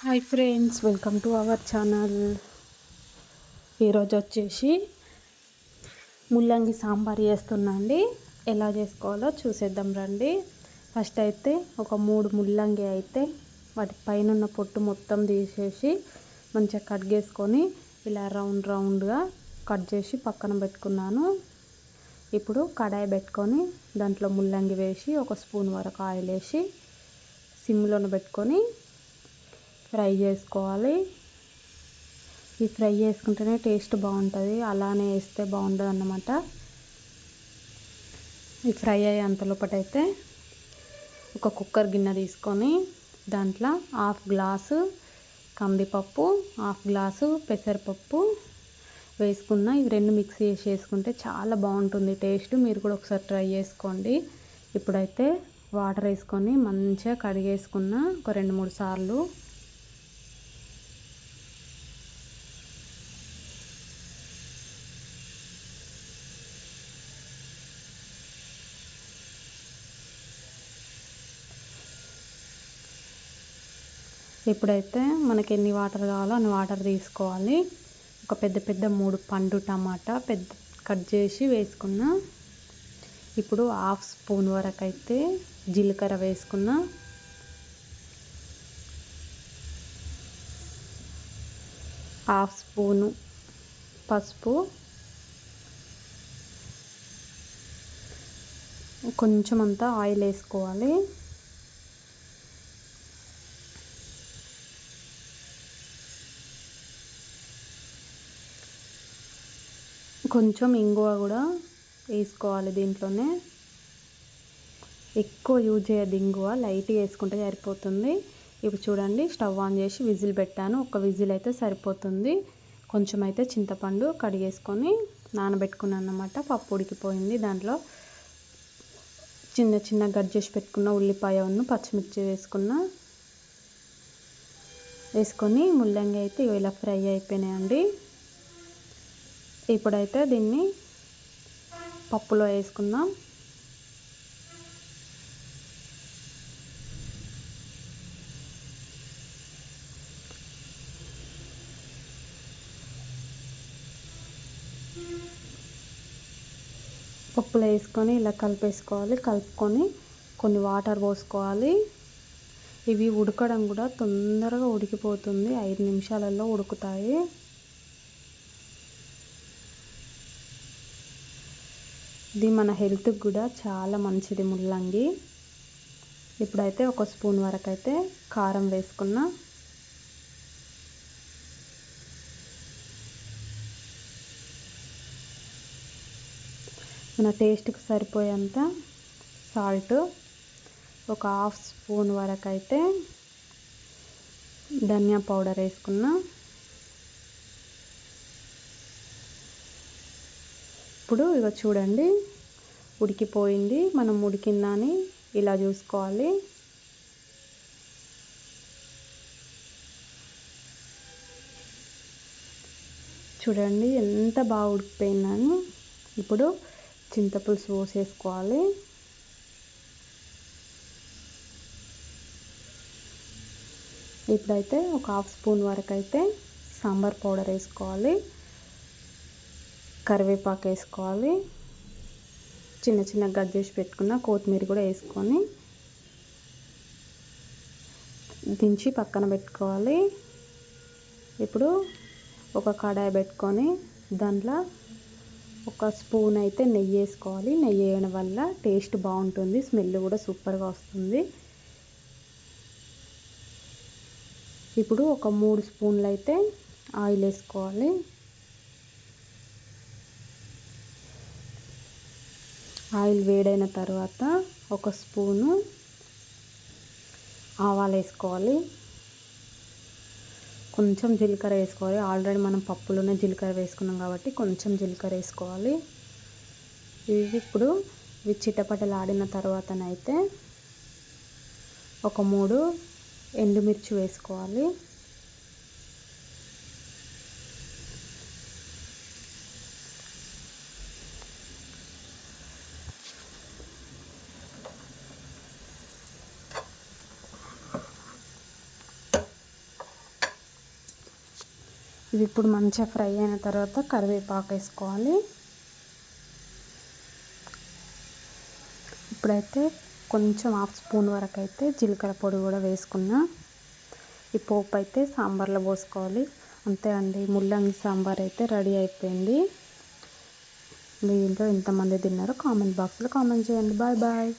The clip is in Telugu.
Hi friends welcome to our channel. ఈరోజు వచ్చేసి ముల్లంగి సాంబార్ చేస్తున్నా అండి. ఎలా చేసుకోవాలో చూసేద్దాం రండి. ఫస్ట్ అయితే ఒక మూడు ముల్లంగి అయితే వాటి పైన ఉన్న పొట్టు మొత్తం తీసేసి మంచిగా కట్ చేసుకొని ఇలా రౌండ్ రౌండ్గా కట్ చేసి పక్కన పెట్టుకున్నాను. ఇప్పుడు కడాయి పెట్టుకొని దాంట్లో ముల్లంగి వేసి ఒక స్పూన్ వరకు ఆయిల్ వేసి సిమ్లోన పెట్టుకొని ఫ్రై చేసుకోవాలి. ఈ ఫ్రై చేసుకుంటేనే టేస్ట్ బాగుంటుంది. అలానే వేస్తే బాగుంటుంది అన్నమాట. ఈ ఫ్రై అయ్యేంత లోపటైతే ఒక కుక్కర్ గిన్నె తీసుకొని దాంట్లో హాఫ్ గ్లాసు కందిపప్పు హాఫ్ గ్లాసు పెసరపప్పు వేసుకున్న ఇవి రెండు మిక్స్ చేసి వేసుకుంటే చాలా బాగుంటుంది టేస్ట్. మీరు కూడా ఒకసారి ట్రై చేసుకోండి. ఇప్పుడైతే వాటర్ వేసుకొని మంచిగా కడిగేసుకున్న ఒక రెండు మూడు సార్లు ఇప్పుడైతే మనకి ఎన్ని వాటర్ కావాలో అన్ని వాటర్ తీసుకోవాలి. ఒక పెద్ద పెద్ద మూడు పండు టమాటా పెద్ద కట్ చేసి వేసుకున్న. ఇప్పుడు హాఫ్ స్పూన్ వరకు అయితే జీలకర్ర వేసుకున్న. హాఫ్ స్పూను పసుపు. కొంచెం అంతా ఆయిల్ వేసుకోవాలి. కొంచెం ఇంగువ కూడా వేసుకోవాలి దీంట్లోనే. ఎక్కువ యూజ్ చేయదు ఇంగువ లైట్ వేసుకుంటే సరిపోతుంది. ఇప్పుడు చూడండి స్టవ్ ఆన్ చేసి విజిల్ పెట్టాను. ఒక విజిల్ అయితే సరిపోతుంది. కొంచెం అయితే చింతపండు కడిగేసుకొని నానబెట్టుకున్నాను అన్నమాట. పప్పు ఉడికిపోయింది దాంట్లో. చిన్న చిన్న గడ్ చేసి పెట్టుకున్న ఉల్లిపాయ ఉన్న పచ్చిమిర్చి వేసుకున్న. వేసుకొని ముల్లంగి అయితే ఇలా ఫ్రై అయిపోయినాయండి. ఇప్పుడైతే దీన్ని పప్పులో వేసుకుందాం. పప్పులో వేసుకొని ఇలా కలిపేసుకోవాలి. కలుపుకొని కొన్ని వాటర్ పోసుకోవాలి. ఇవి ఉడకడం కూడా తొందరగా ఉడికిపోతుంది. ఐదు నిమిషాలలో ఉడుకుతాయి. ఇది మన హెల్త్కి కూడా చాలా మంచిది ముల్లంగి. ఇప్పుడైతే ఒక స్పూన్ వరకు అయితే కారం వేసుకున్నా. మన టేస్ట్కి సరిపోయేంత సాల్ట్ ఒక హాఫ్ స్పూన్ వరకు అయితే ధనియా పౌడర్ వేసుకున్నా. ఇప్పుడు ఇక చూడండి. ఉడికిపోయింది. మనం ఉడికిందని ఇలా చూసుకోవాలి. చూడండి ఎంత బాగా ఉడికిపోయిందని ఇప్పుడు చింతపులుసు పోసేసుకోవాలి. ఇప్పుడైతే ఒక హాఫ్ స్పూన్ వరకు అయితే సాంబార్ పౌడర్ వేసుకోవాలి. కరివేపాకు వేసుకోవాలి. చిన్న చిన్న గడ్ చేసి పెట్టుకున్న కొత్తిమీర కూడా వేసుకొని దించి పక్కన పెట్టుకోవాలి. ఇప్పుడు ఒక కడాయి పెట్టుకొని దాంట్లో ఒక స్పూన్ అయితే నెయ్యి వేసుకోవాలి. నెయ్యి వేయడం వల్ల టేస్ట్ బాగుంటుంది స్మెల్ కూడా సూపర్గా వస్తుంది. ఇప్పుడు ఒక మూడు స్పూన్లు అయితే ఆయిల్ వేసుకోవాలి. ఆయిల్ వేడైన తర్వాత ఒక స్పూను ఆవాలు వేసుకోవాలి. కొంచెం జీలకర్ర వేసుకోవాలి. ఆల్రెడీ మనం పప్పులోనే జీలకర్ర వేసుకున్నాం కాబట్టి కొంచెం జీలకర్ర వేసుకోవాలి. ఇవి ఇప్పుడు ఇవి చిటపటలాడిన తర్వాతనైతే ఒక మూడు ఎండుమిర్చి వేసుకోవాలి. ఇవి ఇప్పుడు మంచిగా ఫ్రై అయిన తర్వాత కరివేపాకు వేసుకోవాలి. ఇప్పుడైతే కొంచెం హాఫ్ స్పూన్ వరకు అయితే జీలకర్ర పొడి కూడా వేసుకున్నా. ఈ పోపు అయితే సాంబార్లో పోసుకోవాలి. అంతే అండి ముల్లంగి సాంబార్ అయితే రెడీ అయిపోయింది. మీ ఇంట్లో ఎంతమంది తిన్నారో కామెంట్ బాక్స్లో కామెంట్ చేయండి. Bye bye.